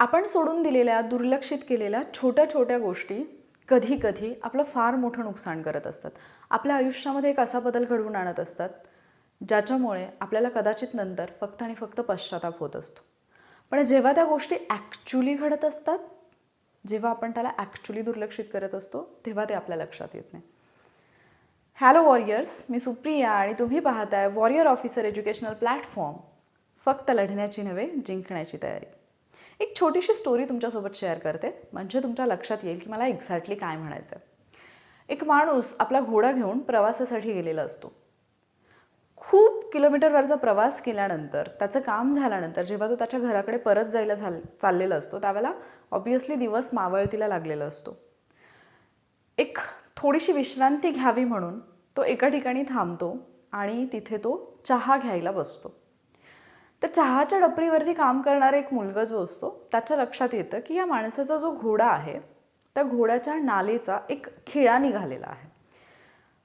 आपण सोडून दिलेल्या दुर्लक्षित केलेल्या छोट्या छोट्या गोष्टी कधी कधी आपलं फार मोठं नुकसान करत असतात. आपल्या आयुष्यामध्ये एक असा बदल घडवून आणत असतात ज्याच्यामुळे आपल्याला कदाचित नंतर फक्त आणि फक्त पश्चाताप होत असतो. पण जेव्हा त्या गोष्टी ॲक्च्युली घडत असतात जेव्हा आपण त्याला ॲक्च्युली दुर्लक्षित करत असतो तेव्हा ते आपल्या लक्षात येत नाही. हॅलो वॉरियर्स मी सुप्रिया आणि तुम्ही पाहताय वॉरियर ऑफिसर एज्युकेशनल प्लॅटफॉर्म फक्त लढण्याची नव्हे जिंकण्याची तयारी. एक छोटीशी स्टोरी तुमच्यासोबत शेअर करते. म्हणजे तुमच्या लक्षात येईल की मला एक्झॅक्टली काय म्हणायचं आहे एक माणूस आपला घोडा घेऊन प्रवासासाठी गेलेला असतो. खूप किलोमीटरवरचा प्रवास केल्यानंतर त्याचं काम झाल्यानंतर जेव्हा तो त्याच्या घराकडे परत जायला झाल चाललेला असतो त्यावेळेला ऑब्वियसली दिवस मावळतीला लागलेला असतो. एक थोडीशी विश्रांती घ्यावी म्हणून तो एका ठिकाणी थांबतो आणि तिथे तो चहा घ्यायला बसतो. तर चहाच्या डपरीवरती काम करणारा एक मुलगा जो असतो त्याच्या लक्षात येतं की या माणसाचा जो घोडा आहे त्या घोड्याच्या नालेचा एक खिळा निघालेला आहे.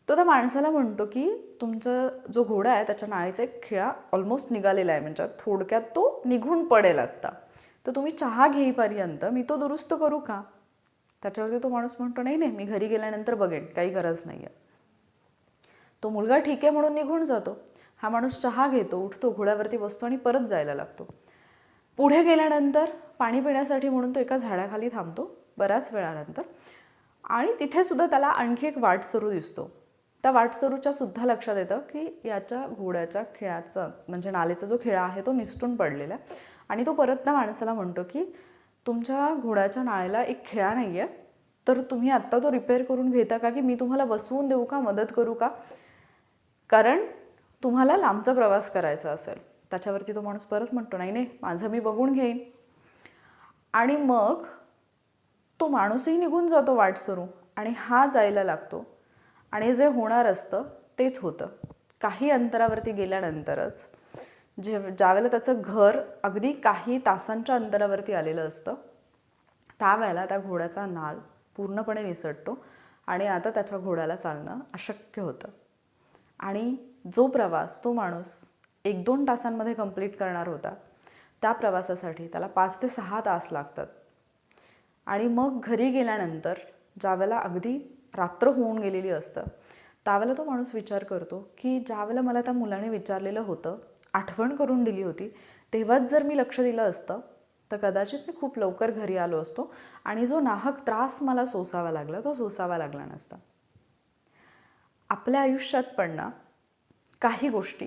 तो त्या माणसाला म्हणतो की तुमचा जो घोडा आहे त्याच्या नाळीचा एक खिळा ऑलमोस्ट निघालेला आहे. म्हणजे थोडक्यात तो निघून पडेल आत्ता. तर तुम्ही चहा घेईपर्यंत मी तो दुरुस्त करू का? त्याच्यावरती तो माणूस म्हणतो नाही नाही मी घरी गेल्यानंतर बघेन काही गरज नाही आहे तो मुलगा ठीक आहे म्हणून निघून जातो. हा माणूस चहा घेतो उठतो घोड्यावरती बसतो आणि परत जायला लागतो. पुढे गेल्यानंतर पाणी पिण्यासाठी म्हणून तो एका झाडाखाली थांबतो बऱ्याच वेळानंतर. आणि तिथे सुद्धा त्याला आणखी एक वाटसरू दिसतो. त्या वाटसरूच्या सुद्धा लक्षात येतं की याच्या घोड्याच्या खेळाचा म्हणजे नालेचा जो खेळा आहे तो निसटून पडलेला आहे. आणि तो परत त्या माणसाला म्हणतो की तुमच्या घोड्याच्या नाळेला एक खेळा नाही आहे तर तुम्ही आत्ता तो रिपेअर करून घेता का? की मी तुम्हाला बसवून देऊ का? मदत करू का? कारण तुम्हाला लांबचा प्रवास करायचा असेल. त्याच्यावरती तो माणूस परत म्हणतो नाही नाही माझं मी बघून घेईन. आणि मग तो माणूसही निघून जातो वाट सरू आणि हा जायला लागतो. आणि जे होणार असतं तेच होतं. काही अंतरावरती गेल्यानंतरच जे ज्यावेळेला त्याचं घर अगदी काही तासांच्या अंतरावरती आलेलं असतं त्यावेळेला त्या घोड्याचा नाल पूर्णपणे निसटतो आणि आता त्याच्या घोड्याला चालणं अशक्य होतं. आणि जो प्रवास तो माणूस एक दोन तासांमध्ये कंप्लीट करणार होता त्या प्रवासासाठी त्याला पाच ते सहा तास लागतात. आणि मग घरी गेल्यानंतर ज्यावेळेला अगदी रात्र होऊन गेलेली असतं त्यावेळेला तो माणूस विचार करतो की ज्यावेळेला मला त्या मुलाने विचारलेलं होतं आठवण करून दिली होती तेव्हाच जर मी लक्ष दिलं असतं तर कदाचित मी खूप लवकर घरी आलो असतो आणि जो नाहक त्रास मला सोसावा लागला तो सोसावा लागला नसता. आपल्या आयुष्यात पण ना काही गोष्टी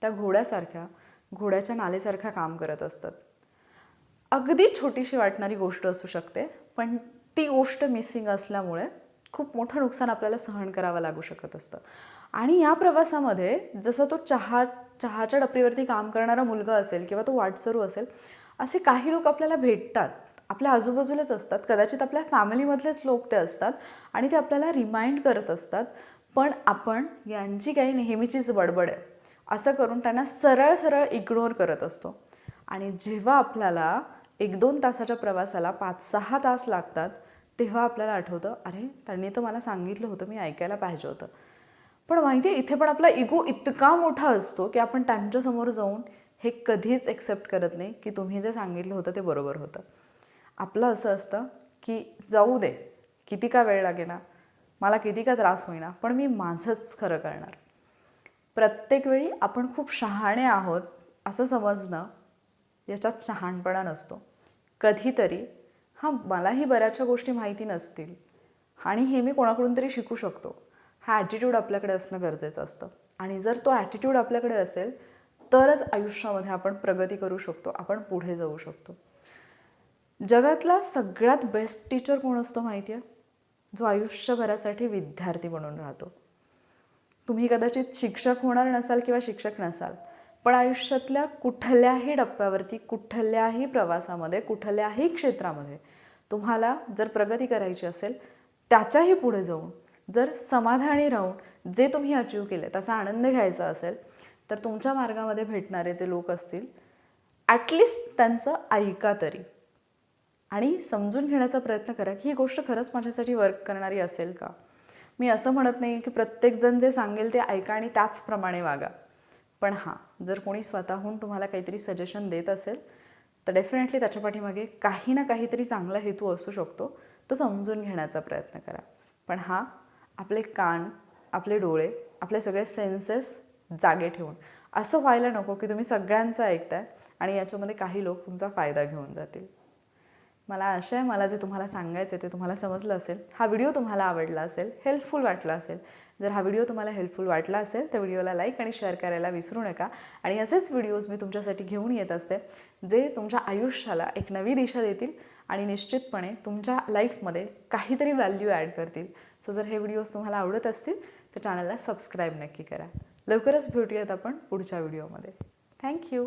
त्या घोड्यासारख्या घोड्याच्या नालेसारख्या काम करत असतात. अगदी छोटीशी वाटणारी गोष्ट असू शकते पण ती गोष्ट मिसिंग असल्यामुळे खूप मोठं नुकसान आपल्याला सहन करावं लागू शकत असतं. आणि या प्रवासामध्ये जसं तो चहा चहाच्या डपरीवरती काम करणारा मुलगा असेल किंवा तो वाटसरू असेल असे काही लोक आपल्याला भेटतात. आपल्या आजूबाजूलाच असतात. कदाचित आपल्या फॅमिलीमधलेच लोक ते असतात आणि ते आपल्याला रिमाइंड करत असतात. पण आपण यांची काही नेहमीचीच बडबड आहे. असं करून त्यांना सरळ सरळ इग्नोर करत असतो. आणि जेव्हा आपल्याला एक दोन तासाच्या प्रवासाला पाच सहा तास लागतात तेव्हा आपल्याला आठवतं अरे त्यांनी तर मला सांगितलं होतं मी ऐकायला पाहिजे होतं. पण माहिती आहे इथे पण आपला इगो इतका मोठा असतो की आपण त्यांच्यासमोर जाऊन हे कधीच एक्सेप्ट करत नाही की तुम्ही जे सांगितलं होतं ते बरोबर होतं. आपलं असं असतं की जाऊ दे किती का वेळ लागेना? मला किती का त्रास होईना पण मी माझंच खरं करणार. प्रत्येक वेळी आपण खूप शहाणे आहोत असं समजणं याच्यात शहाणपणा नसतो. कधीतरी हां मलाही बऱ्याचशा गोष्टी माहिती नसतील आणि हे मी कोणाकडून तरी शिकू शकतो. हा ॲटिट्यूड आपल्याकडे असणं गरजेचं असतं. आणि जर तो ॲटिट्यूड आपल्याकडे असेल तरच आयुष्यामध्ये आपण प्रगती करू शकतो आपण पुढे जाऊ शकतो. जगातला सगळ्यात बेस्ट टीचर कोण असतो माहिती आहे जो आयुष्यभरासाठी विद्यार्थी म्हणून राहतो. तुम्ही कदाचित शिक्षक होणार नसाल किंवा शिक्षक नसाल पण आयुष्यातल्या कुठल्याही टप्प्यावरती कुठल्याही प्रवासामध्ये कुठल्याही क्षेत्रामध्ये तुम्हाला जर प्रगती करायची असेल त्याच्याही पुढे जाऊन जर समाधानी राहून जे तुम्ही अचीव केले त्याचा आनंद घ्यायचा असेल तर तुमच्या मार्गामध्ये भेटणारे जे लोक असतील ॲटलिस्ट त्यांचं ऐका तरी. आणि समजून घेण्याचा प्रयत्न करा की ही गोष्ट खरंच माझ्यासाठी वर्क करणारी असेल का? मी असं म्हणत नाही की प्रत्येकजण जे सांगेल ते ऐका आणि त्याचप्रमाणे वागा. पण हां जर कोणी स्वतःहून तुम्हाला काहीतरी सजेशन देत असेल तर डेफिनेटली त्याच्या पाठीमागे काही ना काहीतरी चांगला हेतू असू शकतो. तो समजून घेण्याचा प्रयत्न करा. पण हा आपले कान आपले डोळे आपले सगळे सेन्सेस जागे ठेवून. असं व्हायला नको की तुम्ही सगळ्यांचं ऐकताय आणि याच्यामध्ये काही लोक तुमचा फायदा घेऊन जातील. मला आशा आहे मला जे तुम्हाला सांगायचं आहे ते तुम्हाला समजलं असेल. हा व्हिडिओ तुम्हाला आवडला असेल हेल्पफुल वाटला असेल. जर हा व्हिडिओ तुम्हाला हेल्पफुल वाटला असेल तर व्हिडिओला लाईक आणि शेअर करायला विसरू नका. आणि असेच व्हिडिओज मी तुमच्यासाठी घेऊन येत असते जे तुमच्या आयुष्याला एक नवी दिशा देतील आणि निश्चितपणे तुमच्या लाईफमध्ये काहीतरी व्हॅल्यू ॲड करतील. सो जर हे व्हिडिओज तुम्हाला आवडत असतील तर चॅनलला सबस्क्राईब नक्की करा. लवकरच भेटूयात आपण पुढच्या व्हिडिओमध्ये. थँक्यू